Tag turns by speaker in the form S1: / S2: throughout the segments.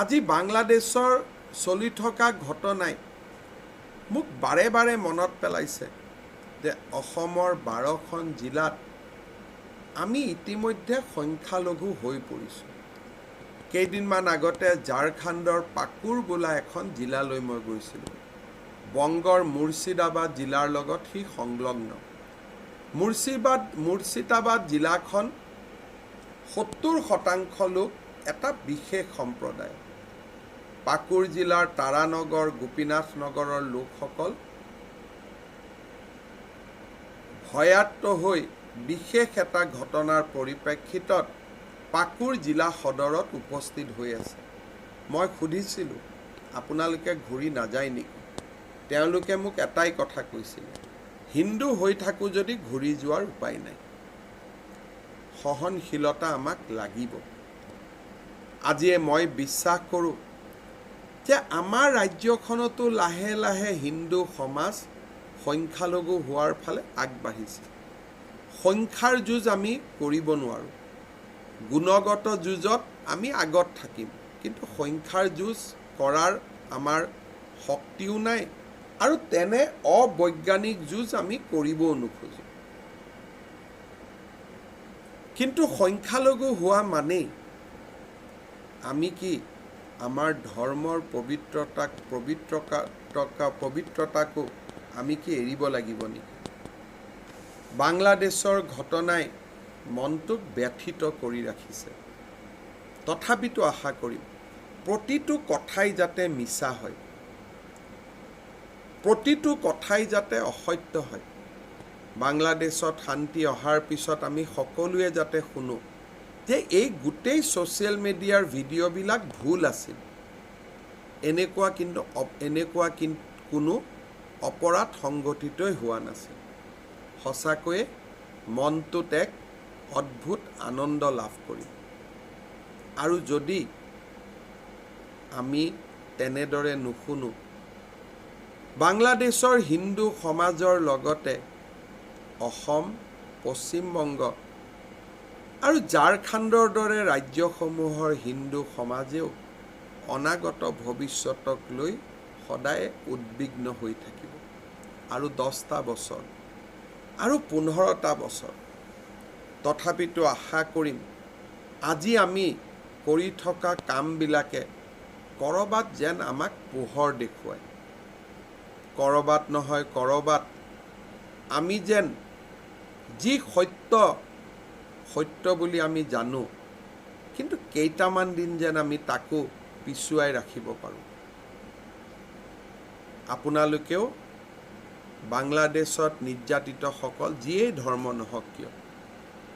S1: আজি বাংলাদেশৰ চলি থকা ঘটনাই মোক বাৰে বাৰে মনত পেলাইছে যে অসমৰ বাৰখন জিলাত আমি ইতিমধ্যে সংখ্যালঘু হৈ পৰিছোঁ। কেইদিনমান আগতে ঝাৰখণ্ডৰ পাকুৰ বোলা এখন জিলালৈ মই গৈছিলোঁ। বংগৰ মুৰ্ছিদাবাদ জিলাৰ লগত সি সংলগ্ন। মুৰ্ছিবাদ মুৰ্ছিদাবাদ জিলাখন সত্তৰ শতাংশ লোক এটা বিশেষ সম্প্ৰদায় পাকুৰ জিলাৰ তাৰানগৰ গোপীনাথ নগৰৰ লোকসকল ভয়াত্ম হৈ বিশেষ এটা ঘটনাৰ পৰিপ্ৰেক্ষিতত পাকুৰ জিলা সদৰত উপস্থিত হৈ আছে। মই সুধিছিলোঁ আপোনালোকে ঘূৰি নাযায় নেকি? তেওঁলোকে মোক এটাই কথা কৈছিলে হিন্দু হৈ থাকোঁ যদি ঘূৰি যোৱাৰ উপায় নাই। সহনশীলতা আমাক লাগিব। আজিয়ে মই বিশ্বাস কৰোঁ যে আমাৰ ৰাজ্যখনতো লাহে লাহে হিন্দু সমাজ সংখ্যালঘু হোৱাৰ ফালে আগবাঢ়িছে। সংখ্যাৰ যুঁজ আমি কৰিব নোৱাৰোঁ। গুণগত যুঁজত আমি আগত থাকিম। কিন্তু সংখ্যাৰ যুঁজ কৰাৰ আমাৰ শক্তিও নাই আৰু তেনে অবৈজ্ঞানিক যুঁজ আমি কৰিবও নোখোজোঁ। কিন্তু সংখ্যালঘু হোৱা মানেই আমি কি আমাৰ ধৰ্মৰ পবিত্ৰতাক পবিত্ৰতা পবিত্ৰতাকো আমি কি এৰিব লাগিব নেকি বাংলাদেশৰ ঘটনাই মনটোক ব্যথিত কৰি ৰাখিছে। তথাপিতো আশা কৰিম প্ৰতিটো কথাই যাতে মিছা হয় প্ৰতিটো কথাই যাতে অসত্য হয় বাংলাদেশত শান্তি অহাৰ পিছত আমি সকলোৱে যাতে শুনো। যে এই গোটেই ছ'চিয়েল মিডিয়াৰ ভিডিঅ'বিলাক ভুল আছিল। এনেকুৱা কিন্তু এনেকুৱা কিন- কোনো অপৰাধ সংঘটিতই হোৱা নাছিল। সঁচাকৈয়ে মনটোত এক অদ্ভুত আনন্দ লাভ কৰিম আৰু যদি আমি তেনেদৰে নুশুনো বাংলাদেশৰ হিন্দু সমাজৰ লগতে অসম পশ্চিমবংগ আৰু ঝাৰখণ্ডৰ দৰে ৰাজ্যসমূহৰ হিন্দু সমাজেও অনাগত ভৱিষ্যতক লৈ সদায় উদ্বিগ্ন হৈ থাকিব। আৰু দহটা বছৰ আৰু পোন্ধৰটা বছৰ। তথাপিতো আশা কৰিম আজি আমি কৰি থকা কামবিলাকে ক'ৰবাত যেন আমাক পোহৰ দেখুৱায়। ক'ৰবাত নহয় ক'ৰবাত আমি যেন যি সত্য সত্য বুলি আমি জানো কিন্তু কেইটামান দিন যেন আমি তাকো পিছুৱাই ৰাখিব পাৰোঁ। আপোনালোকেও বাংলাদেশত নিৰ্যাতিতসকল যিয়েই ধৰ্ম নহওক কিয়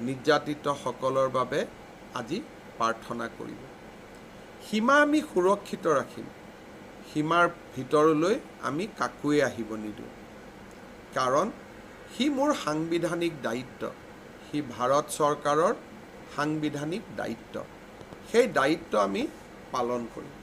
S1: নিৰ্যাতিতসকলৰ বাবে আজি প্ৰাৰ্থনা কৰিব। সীমা আমি সুৰক্ষিত ৰাখিম। সীমাৰ ভিতৰলৈ আমি কাকোৱে আহিব নিদিওঁ। কাৰণ সি মোৰ সাংবিধানিক দায়িত্ব। সি ভাৰত চৰকাৰৰ সাংবিধানিক দায়িত্ব। সেই দায়িত্ব আমি পালন কৰিম।